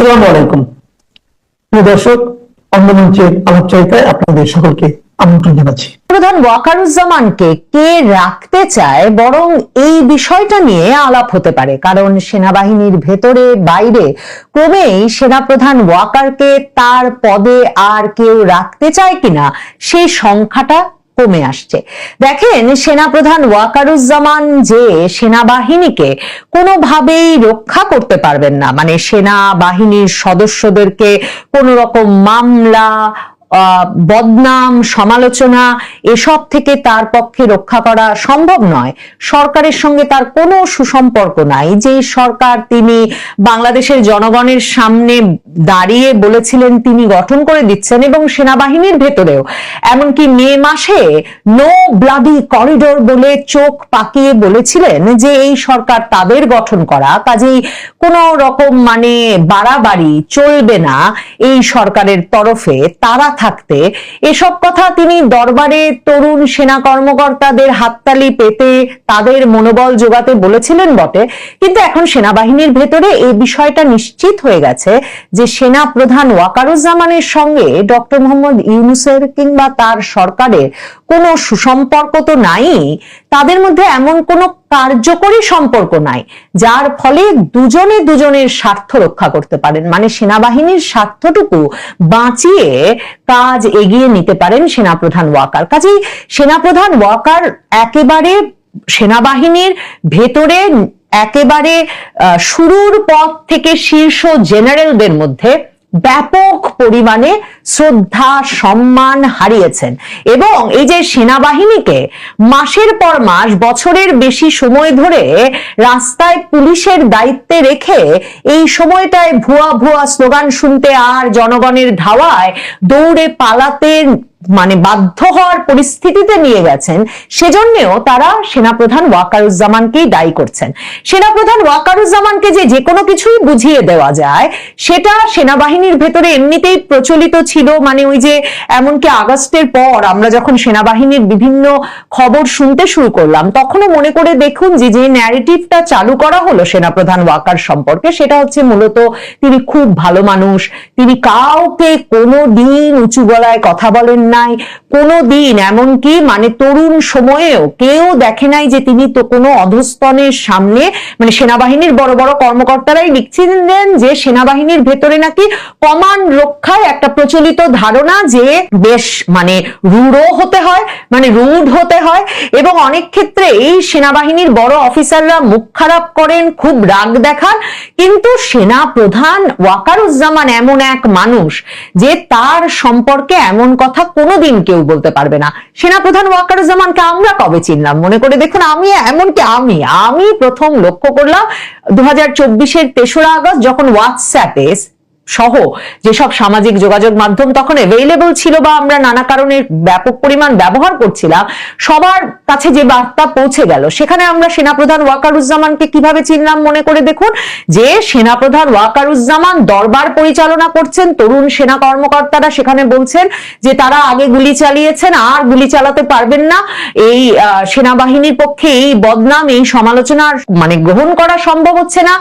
আসসালামু আলাইকুম। প্রিয় দর্শক আপনাদের সকলকে আমন্ত্রণ জানাচ্ছি। প্রধান ওয়াকারুজ্জামানকে কে রাখতে চায়, বরং এই বিষয়টা নিয়ে আলাপ হতে পারে, কারণ সেনাবাহিনীর ভেতরে বাইরে ক্রমেই সেনাপ্রধান ওয়াকারকে তার পদে আর কেউ রাখতে চায় কিনা, সেই সংখ্যাটা কমে আসছে। দেখেন, সেনাপ্রধান ওয়াকারুজ্জামান যে সেনাবাহিনীকে কোনোভাবেই রক্ষা করতে পারবেন না মানে সেনাবাহিনীর সদস্যদেরকে কোনো রকম মামলা বদনাম, সমালোচনা, এসব থেকে তার পক্ষে রক্ষা করা সম্ভব নয়। সরকারের সঙ্গে তার কোনো সুসম্পর্ক নাই। যে সরকার তিনি বাংলাদেশের জনগণের সামনে দাঁড়িয়ে বলেছিলেন তিনি গঠন করে দিচ্ছেন এবং সেনাবাহিনীর ভেতরেও। এমনকি মে মাসে নো ব্লাডি করিডোর বলে চোখ পাকিয়ে বলেছিলেন যে এই সরকার তাদের গঠন করা, কাজেই কোন রকম মানে বাড়াবাড়ি চলবে না এই সরকারের তরফে। তারা থাকতে, এসব কথা তিনি দরবারে তরুণ সেনা কর্মকর্তাদের হাততালি পেতে তাদের মনোবল যোগাতে বলেছিলেন বটে। কিন্তু এখন সেনাবাহিনীর ভেতরে এই বিষয়টা নিশ্চিত হয়ে গেছে যে সেনা প্রধান ওয়াকারুজ্জামানের সঙ্গে ডক্টর মোহাম্মদ ইউনুসের কিংবা তার সরকারের কোনো সুসম্পর্ক তো নাই। তাদের মধ্যে এমন কোনো কার্যকরী সম্পর্ক নাই, যার ফলে দুজনে দুজনের স্বার্থ রক্ষা করতে পারেন। মানে সেনাবাহিনীর স্বার্থটুকু বাঁচিয়ে কাজ এগিয়ে নিতে পারেন সেনাপ্রধান ওয়াকার। কাজেই সেনাপ্রধান ওয়াকার একেবারে সেনাবাহিনীর ভেতরে, একেবারে শুরুর পথ থেকে শীর্ষ জেনারেলদের মধ্যে ব্যাপক পরিমাণে শ্রদ্ধা, সম্মান হারিয়েছেন। এবং এই যে সেনাবাহিনীকে মাসের পর মাস, বছরের বেশি সময় ধরে রাস্তায় পুলিশের দায়িত্বে রেখে এই সময়টায় ভুয়া ভুয়া স্লোগান শুনতে আর জনগণের ধাওয়ায় দৌড়ে পালাতে মানে বাধ্য হওয়ার পরিস্থিতিতে নিয়ে গেছেন, সেজন্যও তারা সেনাপ্রধান ওয়াকারুজ্জামানকেই দায়ী করছেন। সেনাপ্রধান ওয়াকারুজ্জামানকে যে যে কোনো কিছুই বুঝিয়ে দেওয়া যায়, সেটা সেনাবাহিনীর ভেতরে এমনিতেই প্রচলিত ছিল। মানে ওই যে এমনকি আগস্টের পর আমরা যখন সেনাবাহিনীর বিভিন্ন খবর শুনতে শুরু করলাম, তখনও মনে করে দেখুন যে যে ন্যারেটিভটা চালু করা হলো সেনাপ্রধান ওয়াকার সম্পর্কে, সেটা হচ্ছে মূলত তিনি খুব ভালো মানুষ। তিনি কাউকে কোনো দিন উঁচু গলায় কথা বলেন নাই। কোনো দিন এমনকি মানে তরুণ সময়েও কেউ দেখে নাই যে তিনি তো কোনো অধস্তনের সামনে মানে সেনাবাহিনীর বড় বড় কর্মকর্তারাই লিখছিলেন যে সেনাবাহিনীর ভেতরে নাকি কমান্ড রক্ষায় একটা প্রচলিত ধারণা যে বেশ মানে রূঢ় হতে হয় মানে রুড হতে হয় এবং অনেক ক্ষেত্রে এই সেনাবাহিনীর বড় অফিসাররা মুখ খারাপ করেন, খুব রাগ দেখান। কিন্তু সেনা প্রধান ওয়াকারুজ্জামান এমন এক মানুষ যে তার সম্পর্কে এমন কথা কোনোদিন কেউ বলতে পারবে না। সেনাপ্রধান ওয়াকারুজ্জামানকে আমরা কবে চিনলাম? মনে করে দেখুন, আমি এমনকি আমি আমি প্রথম লক্ষ্য করলাম দু হাজার চব্বিশের তেসরা আগস্ট যখন হোয়াটসঅ্যাপে সহ যেসব সামাজিক যোগাযোগ মাধ্যম তখন অ্যাভেলেবল ছিল বা আমরা নানা কারণে ব্যাপক পরিমাণ ব্যবহার করছিলাম, সবার কাছে যে বার্তা পৌঁছে গেল, সেখানে আমরা সেনাপ্রধান ওয়াকারুজ্জামানকে কীভাবে চিনলাম মনে করে দেখুন? যে সেনাপ্রধান ওয়াকারুজ্জামান দরবার পরিচালনা করছেন, তরুণ সেনা কর্মকর্তারা সেখানে বলছেন যে তারা আগে গুলি চালিয়েছেন, আর গুলি চালাতে পারবেন না। এই সেনাবাহিনীর পক্ষে এই বদনাম, এই সমালোচনা আর মানে গ্রহণ করা সম্ভব হচ্ছে না।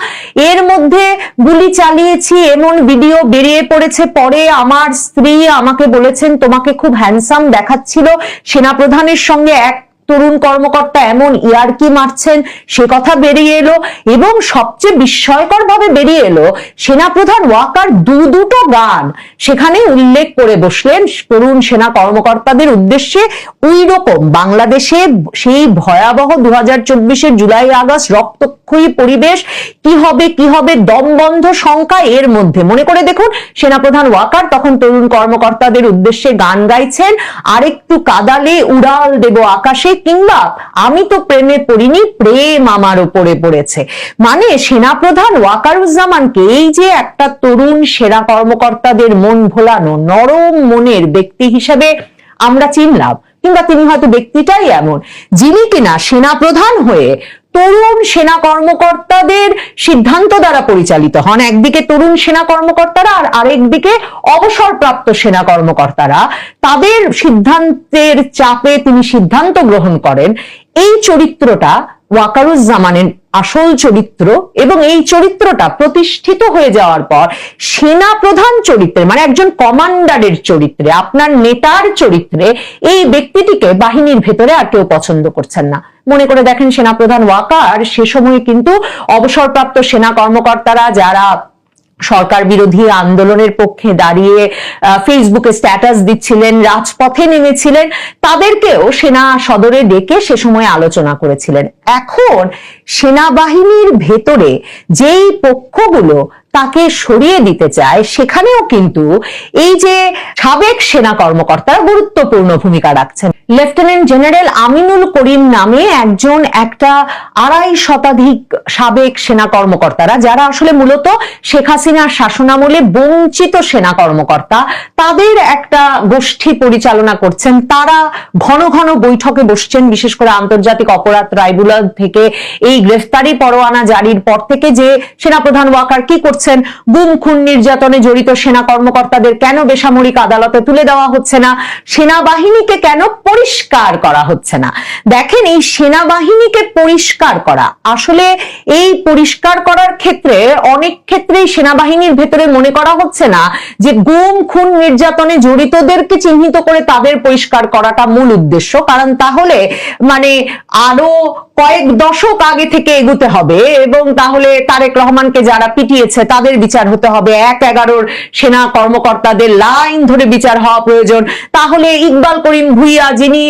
এর মধ্যে গুলি চালিয়েছি, এমন ভিডিও বেরিয়ে পড়েছে। পরে আমার স্ত্রী আমাকে বলেছেন, তোমাকে খুব হ্যান্ডসাম দেখাচ্ছিল। সেনাপ্রধানের সঙ্গে এক তরুণ কর্মকর্তা এমন ইয়ারকি মারছেন, সে কথা বেরিয়ে এলো এবং সবচেয়ে বিস্ময়কর ভাবে বেরিয়ে এলো সেনাপ্রধান ওয়াকার দু দুটো গান। সেখানে উল্লেখ করে বসলেন তরুণ সেনা কর্মকর্তাদের উদ্দেশ্যে ওই রকম বাংলাদেশে সেই ভয়াবহ দু হাজার জুলাই আগস্ট রক্তক্ষয়ী পরিবেশ, কি হবে কি হবে দমবন্ধ সংখ্যা এর মধ্যে। মনে করে দেখুন, সেনাপ্রধান ওয়াকার তখন তরুণ কর্মকর্তাদের উদ্দেশ্যে গান গাইছেন, আরেকটু কাদালে উড়াল দেব আকাশে কিংবা আমি তো প্রেমে পড়িনি, প্রেম আমার ওপরে পড়েছে। মানে সেনাপ্রধান ওয়াকারুজ্জামানকে এই যে একটা তরুণ সেনা কর্মকর্তাদের মন ভোলানো, নরম মনের ব্যক্তি হিসাবে আমরা চিনলাম, কিংবা তিনি হয়তো ব্যক্তিটাই এমন, যিনি কিনা সেনাপ্রধান হয়ে তরুণ সেনা কর্মকর্তাদের সিদ্ধান্ত দ্বারা পরিচালিত হন। একদিকে তরুণ সেনা কর্মকর্তারা আর আরেকদিকে অবসরপ্রাপ্ত সেনা কর্মকর্তারা। তাদের সিদ্ধান্তের চাপে তিনি সিদ্ধান্ত গ্রহণ করেন। এই চরিত্রটা ওয়াকারুজ্জামানের আসল চরিত্র এবং এই চরিত্রটা প্রতিষ্ঠিত হয়ে যাওয়ার পর সেনা প্রধান চরিত্রে মানে একজন কমান্ডারের চরিত্রে, আপনার নেতার চরিত্রে এই ব্যক্তিটিকে বাহিনীর ভেতরে আর কেউ পছন্দ করছেন না। মনে করে দেখেন সেনাপ্রধান ওয়াকার, সে সময় কিন্তু অবসরপ্রাপ্ত সেনা কর্মকর্তারা যারা সরকার বিরোধী আন্দোলনের পক্ষে দাঁড়িয়ে ফেসবুকে স্ট্যাটাস দিচ্ছিলেন, রাজপথে নেমেছিলেন, তাদেরকেও সেনা সদরে ডেকে সে সময় আলোচনা করেছিলেন। এখন সেনাবাহিনীর ভেতরে যেই পক্ষগুলো তাকে সরিয়ে দিতে চায়, সেখানেও কিন্তু এই যে সাবেক সেনা কর্মকর্তারা গুরুত্বপূর্ণ ভূমিকা রাখছেন। লেফটেন্যান্ট জেনারেল আমিনুল করিম নামে একজন একটা আড়াই শতাধিক সাবেক সেনা কর্মকর্তারা, যারা আসলে মূলত শেখ হাসিনার শাসনামলে বঞ্চিত সেনা কর্মকর্তা, তাদের একটা গোষ্ঠী পরিচালনা করছেন। তারা ঘন ঘন বৈঠকে বসছেন, বিশেষ করে আন্তর্জাতিক অপরাধ ট্রাইব্যুনাল থেকে এই গ্রেফতারি পরোয়ানা জারির পর থেকে যে সেনাপ্রধান ওয়াকার কি করছেন গুম খুন নির্যাতনে জড়িত সেনা কর্মকর্তাদের কেন বেসামরিক আদালতে তুলে দেওয়া হচ্ছে না? সেনাবাহিনীকে কেন পরিষ্কার করা হচ্ছে না? দেখেন, এই সেনাবাহিনীকে পরিষ্কার করা। আসলে এই পরিষ্কার করার ক্ষেত্রে অনেক ক্ষেত্রেই সেনাবাহিনীর ভেতরে মনে করা হচ্ছে না যে গুম, খুন, নির্যাতনে জড়িতদেরকে চিহ্নিত করে তাদের পরিষ্কার করাটা মূল উদ্দেশ্য। কারণ তাহলে মানে আরও কয়েক দশক আগে থেকে এগুতে হবে এবং তাহলে তারেক রহমানকে যারা পিটিয়েছে তাদের বিচার হতে হবে। এক এগারোর সেনা কর্মকর্তাদের লাইন ধরে বিচার হওয়া প্রয়োজন। তাহলে ইকবাল করিম ভুইয়া যিনি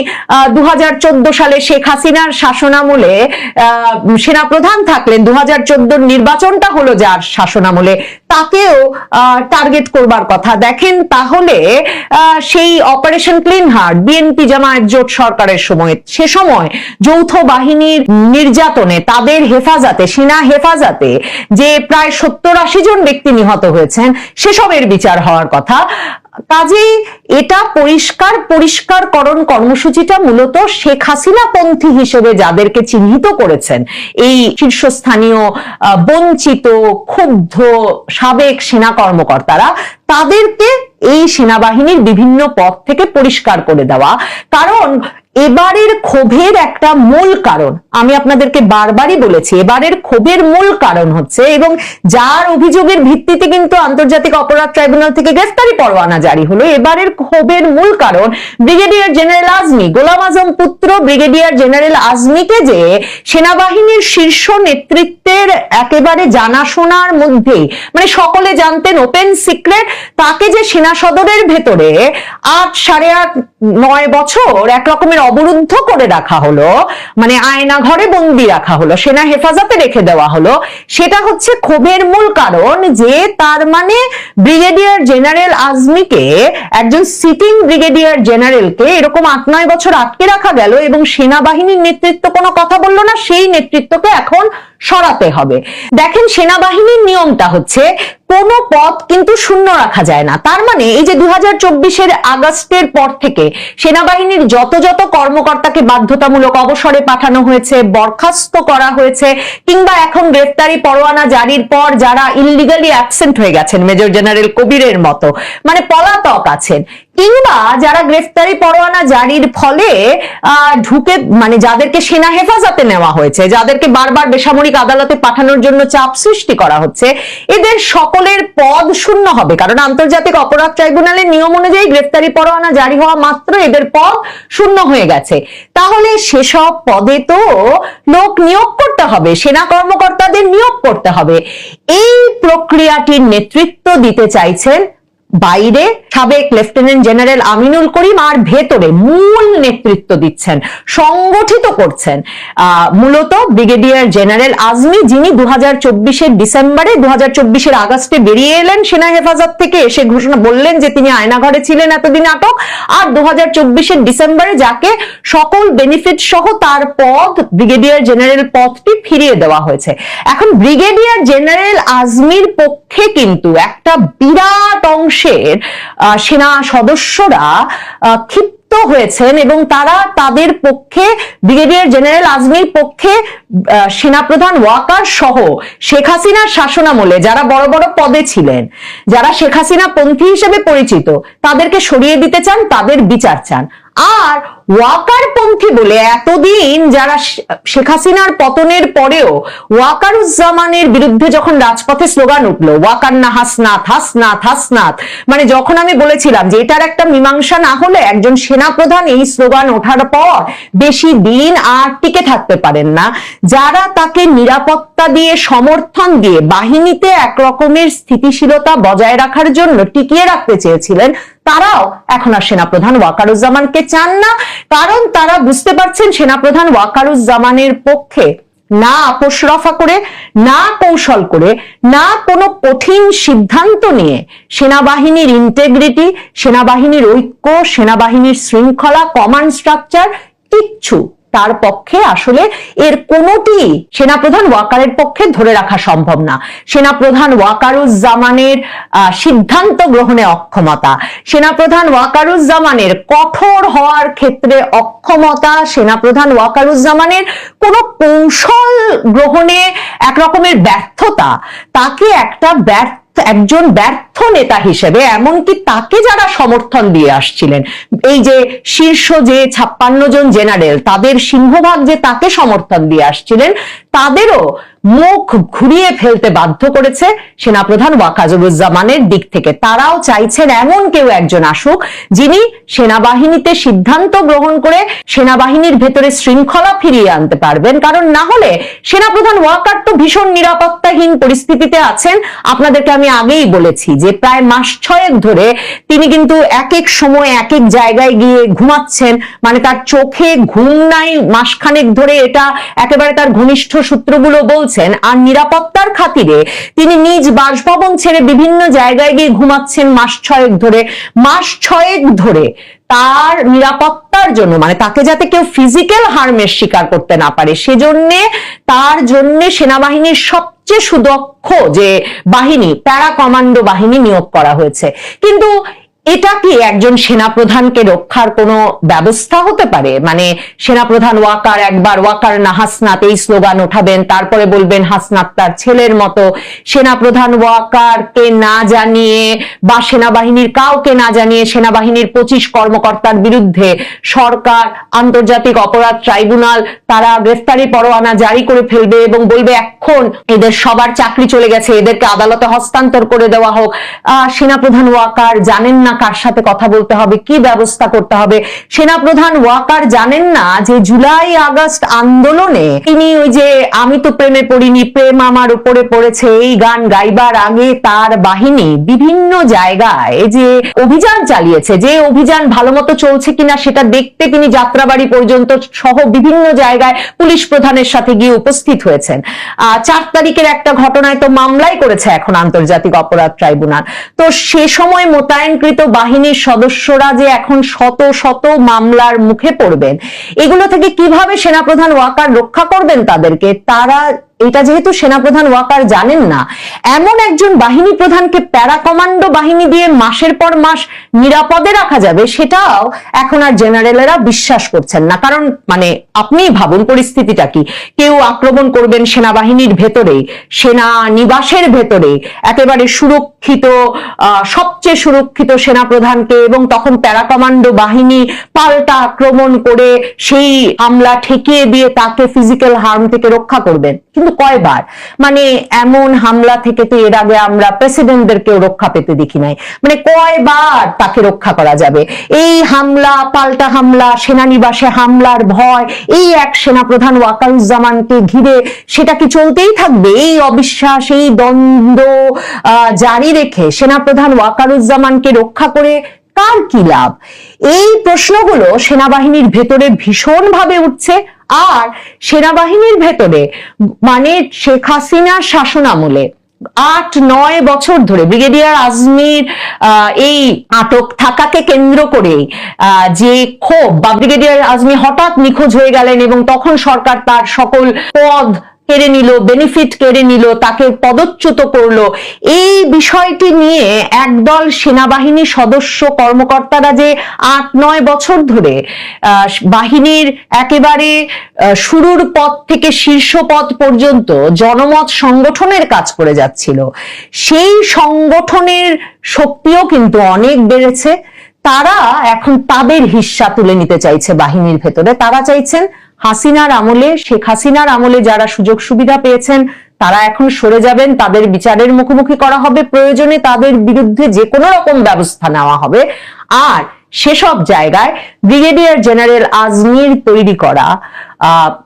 দু হাজার চোদ্দ সালে শেখ হাসিনার শাসনামলে আহ, সেনাপ্রধান থাকলেন দু হাজার নির্বাচনটা হলো যার শাসনামলে তাকেও টার্গেট করবার কথা। দেখেন তাহলে সেই operation clean heart BNP Jamaat জোট সরকারের সময় সে সময় যৌথ বাহিনীর নির্যাতনে, তাদের হেফাজতে, সেনা হেফাজতে যে প্রায় সত্তর আশি জন ব্যক্তি নিহত হয়েছেন, সেসবের বিচার হওয়ার কথা। কাজেই এটা পরিষ্কার, পরিষ্কারকরণ কর্মসূচিটা মূলত শেখ হাসিনা পন্থী হিসেবে যাদেরকে চিহ্নিত করেছেন, এই শীর্ষস্থানীয় বঞ্চিত, ক্ষুব্ধ, সাবেক সেনা কর্মকর্তারা, তাদেরকে এই সেনাবাহিনীর বিভিন্ন পদ থেকে পরিষ্কার করে দেওয়া। কারণ এবারের ক্ষোভের একটা মূল কারণ, আমি আপনাদেরকে বারবারই বলেছি, এবারের ক্ষোভের মূল কারণ হচ্ছে এবং যার অভিযোগের ভিত্তিতে কিন্তু আন্তর্জাতিক অপরাধ ট্রাইব্যুনাল থেকে গ্রেফতারি পরোয়ানা জারি হলো। এবারের ক্ষোভের মূল কারণ, ব্রিগেডিয়ার জেনারেল আজমি, গোলাম আজম পুত্র ব্রিগেডিয়ার জেনারেল আজমিকে যে সেনাবাহিনীর শীর্ষ নেতৃত্বের একেবারে জানাশোনার মধ্যে মানে সকলে জানতেন ওপেন সিক্রেট তাকে যে সেনা সদরের ভেতরে আট সাড়ে আট নয় বছর এক রকমের অবরুদ্ধ করে রাখা হলো মানে আয়না ঘরে বন্দি রাখা হলো, সেনা হেফাজতে রেখে দেওয়া হলো, সেটা হচ্ছে ক্ষোভের মূল কারণ যে তার মানে ব্রিগেডিয়ার জেনারেল আজমিকে একজন সিটিং ব্রিগেডিয়ার জেনারেলকে এরকম আট নয় বছর আটকে রাখা গেল এবং সেনাবাহিনীর নেতৃত্ব কোনো কথা বলল না, সেই নেতৃত্বকে এখন সরাতে হবে। দেখেন, সেনাবাহিনীর নিয়মটা হচ্ছে, কোনো পদ কিন্তু শূন্য রাখা যায় না। তার মানে এই যে দুই হাজার আগস্টের পর থেকে সেনাবাহিনীর যত যত কর্মকর্তাকে বাধ্যতামূলক অবসরে পাঠানো হয়েছে, বরখাস্ত করা হয়েছে, কিংবা এখন গ্রেফতারি পরোয়ানা জারির পর যারা ইললিগালি অ্যাবসেন্ট হয়ে গেছেন, মেজর জেনারেল কবিরের মতো মানে পলাতক আছেন কিংবা যারা গ্রেফতারি পরোয়ানা জারির ফলে ঢুকে মানে যাদেরকে সেনা হেফাজতে নেওয়া হয়েছে, যাদেরকে বারবার বেসামরিক আদালতে পাঠানোর জন্য চাপ সৃষ্টি করা হচ্ছে, এদের সকলের পদ শূন্য হবে। কারণ আন্তর্জাতিক অপরাধ ট্রাইব্যুনালের নিয়ম অনুযায়ী গ্রেফতারি পরোয়ানা জারি হওয়া মাত্র এদের পদ শূন্য হয়ে গেছে। তাহলে সেসব পদে তো লোক নিয়োগ করতে হবে, সেনা কর্মকর্তাদের নিয়োগ করতে হবে। এই প্রক্রিয়াটির নেতৃত্ব দিতে চাইছেন বাইরে সাবেক লেফটেন্যান্ট জেনারেল আমিনুল করিম আর ভেতরে মূল নেতৃত্ব দিচ্ছেন, সংগঠিত করছেন। মূলত ব্রিগেডিয়ার জেনারেল আজমি, যিনি দু হাজার ডিসেম্বরে দু হাজার আগস্টে বেরিয়ে এলেন সেনা হেফাজত থেকে, এসে ঘোষণা বললেন যে তিনি আয়নাঘরে ছিলেন এতদিন আটক। আর দু হাজার ডিসেম্বরে যাকে সকল বেনিফিট সহ তার পদ, ব্রিগেডিয়ার জেনারেল পদটি ফিরিয়ে দেওয়া হয়েছে। এখন ব্রিগেডিয়ার জেনারেল আজমির পক্ষে কিন্তু একটা বিরাট অংশের সেনা সদস্যরা ক্ষিপ্ত হয়েছেন এবং তারা তাদের পক্ষে, ব্রিগেডিয়ার জেনারেল আজমির পক্ষে সেনাপ্রধান ওয়াকার সহ শেখ হাসিনার শাসনামলে যারা বড় বড় পদে ছিলেন, যারা শেখ হাসিনা পন্থী হিসেবে পরিচিত, তাদেরকে সরিয়ে দিতে চান, তাদের বিচার চান। আর ওয়াকারপন্থী বলে এতদিন যারা শেখ হাসিনার পতনের পরেও ওয়াকারুজ্জামানের বিরুদ্ধে যখন রাজপথে স্লোগান উঠল, ওয়াকার না হাসনাথ হাসনাথ হাসনাথ মানে যখন আমি বলেছিলাম যে এটার একটা মীমাংসা না হলে একজন সেনাপ্রধান এই স্লোগান ওঠার পর বেশি দিন আর টিকে থাকতে পারেন না। যারা তাকে নিরাপত্তা দিয়ে সমর্থন দিয়ে বাহিনীতে এক রকমের স্থিতিশীলতা বজায় রাখার জন্য টিকিয়ে রাখতে চেয়েছিলেন তারাও এখন আর সেনাপ্রধান ওয়াকারুজ্জামানকে চান না। কারণ তারা বুঝতে পারছেন সেনাপ্রধান ওয়াকারুজ্জামানের পক্ষে না আপোষ রফা করে, না কৌশল করে, না কোনো কঠিন সিদ্ধান্ত নিয়ে সেনাবাহিনীর ইন্টেগ্রিটি সেনাবাহিনীর ঐক্য, সেনাবাহিনীর শৃঙ্খলা কমান্ড স্ট্রাকচার কিচ্ছু তার পক্ষে আসলে এর কোনোটি সেনাপ্রধান ওয়াকারের পক্ষে ধরে রাখা সম্ভব না। সেনাপ্রধান ওয়াকারুজ্জামানের সিদ্ধান্ত গ্রহণে অক্ষমতা। সেনাপ্রধান ওয়াকারুজ্জামানের কঠোর হওয়ার ক্ষেত্রে অক্ষমতা। সেনাপ্রধান ওয়াকারুজ্জামানের কোনো কৌশল গ্রহণে এক রকমের ব্যর্থতা। তাকে একটা ব্যর্থ একজন ব্যর্থ নেতা হিসেবে এমনকি তাকে যারা সমর্থন দিয়ে আসছিলেন, এই যে শীর্ষ যে ছাপ্পান্ন জন জেনারেল, তাদের সিংহভাগ যে তাকে সমর্থন দিয়ে আসছিলেন, তাদেরও মুখ ঘুরিয়ে ফেলতে বাধ্য করেছে সেনাপ্রধান ওয়াকাজুরুজ্জামানের দিক থেকে। তারাও চাইছেন এমন কেউ একজন আসুক, যিনি সেনাবাহিনীতে সিদ্ধান্ত গ্রহণ করে সেনাবাহিনীর ভেতরে শৃঙ্খলা ফিরিয়ে আনতে পারবেন। কারণ না হলে সেনাপ্রধান ওয়াকার তো ভীষণ নিরাপত্তাহীন পরিস্থিতিতে আছেন। আপনাদেরকে আমি আগেই বলেছি যে প্রায় মাস ছয়েক ধরে তিনি কিন্তু এক এক সময় এক এক জায়গায় গিয়ে ঘুমাচ্ছেন। মানে তার চোখে ঘুম নাই, মাসখানেক ধরে এটা একেবারে তার ঘনিষ্ঠ সূত্রগুলো বলছেন আর নিরাপত্তার খাতিরে তিনি নিজ বাসভবন ছেড়ে বিভিন্ন জায়গায় গিয়ে ঘুমাচ্ছেন মাস ছয়েক ধরে। মাস ছয়েক ধরে তার নিরাপত্তার জন্য মানে তাকে যাতে কেউ ফিজিক্যাল হার্মের শিকার করতে না পারে, সেজন্য তার জন্য সেনাবাহিনীর সবচেয়ে সুদক্ষ যে বাহিনী প্যারা কমান্ডো বাহিনী নিয়োগ করা হয়েছে। কিন্তু এটা কি একজন সেনাপ্রধানকে রক্ষার কোনো ব্যবস্থা হতে পারে? মানে সেনাপ্রধান ওয়াকার একবার ওয়াকার না হাসনাত এই স্লোগান ওঠাবেন তারপরে বলবেন হাসনাত তার ছেলের মতো। সেনাপ্রধান ওয়াকারকে না জানিয়ে বা সেনাবাহিনীর কাউকে না জানিয়ে সেনাবাহিনীর পঁচিশ কর্মকর্তার বিরুদ্ধে সরকার আন্তর্জাতিক অপরাধ ট্রাইব্যুনাল তারা গ্রেফতারি পরোয়ানা জারি করে ফেলবে এবং বলবে এখন এদের সবার চাকরি চলে গেছে এদেরকে আদালতে হস্তান্তর করে দেওয়া হোক। আহ, সেনাপ্রধান ওয়াকার জানেন না কার সাথে কথা বলতে হবে, কি ব্যবস্থা করতে হবে? সেনাপ্রধান ওয়াকার জানেন না যে জুলাই আগস্ট আন্দোলনে তিনি ওই যে, আমি তো প্রেমে পড়িনি, প্রেম আমার উপরে পড়েছে, এই গান গাইবার আগে তার বাহিনী বিভিন্ন জায়গায় যে অভিযান চালিয়েছে, যে অভিযান ভালো মতো চলছে কিনা সেটা দেখতে তিনি যাত্রাবাড়ি পর্যন্ত সহ বিভিন্ন জায়গায় পুলিশ প্রধানের সাথে গিয়ে উপস্থিত হয়েছেন। চার তারিখের একটা ঘটনায় তো মামলাই করেছে এখন আন্তর্জাতিক অপরাধ ট্রাইব্যুনাল। তো সে সময় মোতায়েনকৃত বাহিনীর সদস্যরা যে এখন শত শত মামলার মুখে পড়বেন, এগুলো থেকে কীভাবে সেনাপ্রধান ওয়াকার রক্ষা করবেন তাদেরকে, তারা এটা যেহেতু সেনাপ্রধান ওয়াকার জানেন না, এমন একজন বাহিনী প্রধানকে প্যারা কমান্ডো বাহিনী দিয়ে মাসের পর মাস নিরাপদে রাখা যাবে, সেটাও এখন আর জেনারেলেরা বিশ্বাস করছেন না। কারণ মানে আপনিই ভাবুন পরিস্থিতিটা কি। কেউ আক্রমণ করবেন সেনাবাহিনীর ভেতরে সেনা নিবাসের ভেতরে একেবারে সুরক্ষিত সবচেয়ে সুরক্ষিত সেনাপ্রধানকে এবং তখন প্যারা কমান্ডো বাহিনী পাল্টা আক্রমণ করে সেই হামলা ঠেকিয়ে দিয়ে তাকে ফিজিক্যাল হার্ম থেকে রক্ষা করবেন। কিন্তু কয়বার? মানে এমন হামলা থেকে তো এর আগে আমরা প্রেসিডেন্টদেরকেও রক্ষা পেতে দেখি নাই। মানে কয়বার তাকে রক্ষা করা যাবে? এই হামলা, পাল্টা হামলা, সেনানিবাসে হামলার ভয়, এই এক সেনাপ্রধান ওয়াকারুজ্জামানকে ঘিরে সেটা কি চলতেই থাকবে? এই অবিশ্বাস, এই দ্বন্দ্ব জারি রেখে সেনাপ্রধান ওয়াকারুজ্জামানকে রক্ষা করে কার কি লাভ? এই প্রশ্নগুলো সেনাবাহিনীর ভেতরে ভীষণ ভাবে উঠছে। আর সেনাবাহিনীর ভেতরে মানে শেখ হাসিনার শাসন আমলে, আট, নয় বছর ধরে ব্রিগেডিয়ার আজমির এই আটক থাকাকে কেন্দ্র করে যে ক্ষোভ বা ব্রিগেডিয়ার আজমি হঠাৎ নিখোঁজ হয়ে গেলেন এবং তখন সরকার তার সকল পদ কেড়ে নিল বেনিফিট কেড়ে নিল, তাকে পদচ্যুত করল। এই বিষয়টি নিয়ে একদল সেনাবাহিনী সদস্য কর্মকর্তারা যে আট নয় বছর ধরে বাহিনীর একেবারে শুরুর পদ থেকে শীর্ষ পদ পর্যন্ত জনমত সংগঠনের কাজ করে যাচ্ছিল। সেই সংগঠনের শক্তিও কিন্তু অনেক বেড়েছে। তারা এখন তাদের হিস্সা তুলে নিতে চাইছে বাহিনীর ভেতরে। তারা চাইছেন হাসিনার আমলে, শেখ হাসিনার আমলে যারা সুযোগ সুবিধা পেয়েছেন, তারা এখন সরে যাবেন, তাদের বিচারের মুখোমুখি করা হবে, প্রয়োজনে তাদের বিরুদ্ধে যে কোনো রকম ব্যবস্থা নেওয়া হবে। আর সেসব জায়গায় ব্রিগেডিয়ার জেনারেল আজমির তৈরি করা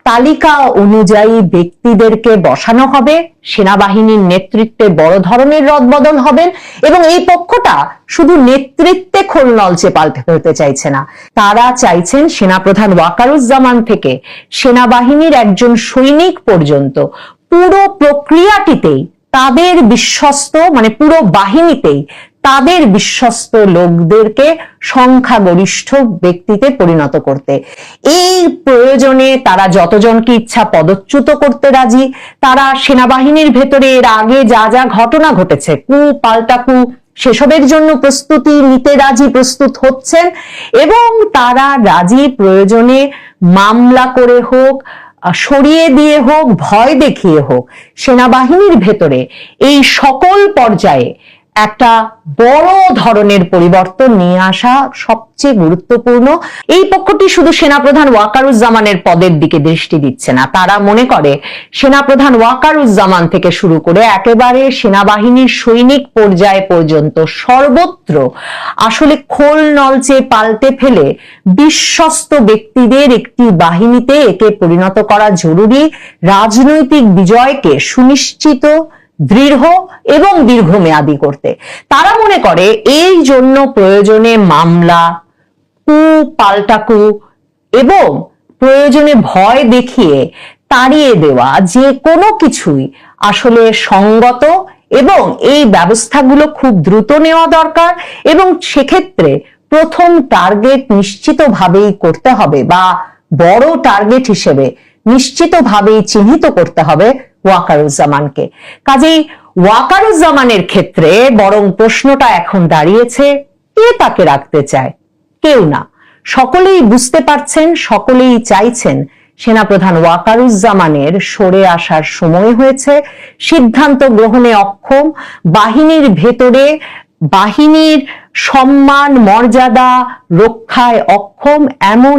তালিকা অনুযায়ী ব্যক্তিদেরকে বসানো হবে, সেনাবাহিনীর নেতৃত্বে বড় ধরনের রদবদল হবেন এবং এই পক্ষটা শুধু নেতৃত্বে খোল নলচে পাল্টে ফেলতে চাইছে না। তারা চাইছেন সেনাপ্রধান ওয়াকারুজ্জামান থেকে সেনাবাহিনীর একজন সৈনিক পর্যন্ত পুরো প্রক্রিয়াটিতেই তাদের বিশ্বস্ত মানে পুরো বাহিনীতেই তাদের বিশ্বস্ত লোকদেরকে সংখ্যাগরিষ্ঠ ব্যক্তিতে পরিণত করতে। এই প্রয়োজনে তারা যতজনকে ইচ্ছা পদচ্যুত করতে রাজি, তারা সেনাবাহিনীর ভেতরে এর আগে যা যা ঘটনা ঘটেছে, কু, পাল্টা কু, সেসবের জন্য প্রস্তুতি নিতে রাজি প্রস্তুত হচ্ছেন এবং তারা রাজি প্রয়োজনে মামলা করে হোক সরিয়ে দিয়ে হোক, ভয় দেখিয়ে হোক, সেনাবাহিনীর ভেতরে এই সকল পর্যায়ে একটা বড় ধরনের পরিবর্তন নিয়ে আসা সবচেয়ে গুরুত্বপূর্ণ। এই পক্ষটি শুধু সেনাপ্রধান ওয়াকারুজ্জামানের পদের দিকে দৃষ্টি দিচ্ছে না, তারা মনে করে সেনাপ্রধান ওয়াকারুজ্জামান থেকে শুরু করে একেবারে সেনাবাহিনীর সৈনিক পর্যায় পর্যন্ত সর্বত্র আসলে খোল নলচে পাল্টে ফেলে বিশ্বস্ত ব্যক্তিদের একটি বাহিনীতে একে পরিণত করা জরুরি। রাজনৈতিক বিজয়কে সুনিশ্চিত দৃঢ় এবং দীর্ঘমেয়াদী করতে। তারা মনে করে এই জন্য প্রয়োজনে মামলা, কু পাল্টাকু এবং প্রয়োজনে ভয় দেখিয়ে তাড়িয়ে দেওয়া যে কোনো কিছুই আসলে সঙ্গত এবং এই ব্যবস্থাগুলো খুব দ্রুত নেওয়া দরকার এবং সেক্ষেত্রে প্রথম টার্গেট নিশ্চিতভাবেই করতে হবে বা বড় টার্গেট হিসেবে নিশ্চিতভাবেই চিহ্নিত করতে হবে ওয়াকারুজ্জামানকে। কাজেই ওয়াকারুজ্জামানের ক্ষেত্রে বরং প্রশ্নটা এখন দাঁড়িয়েছে, কে তাকে রাখতে চায়? কেউ না। সকলেই বুঝতে পারছেন, সকলেই চাইছেন সেনাপ্রধান ওয়াকারুজ্জামানের সরে আসার সময় হয়েছে, সিদ্ধান্ত গ্রহণে অক্ষম, বাহিনীর ভেতরে বাহিনীর সম্মান, মর্যাদা রক্ষায় অক্ষম, এমন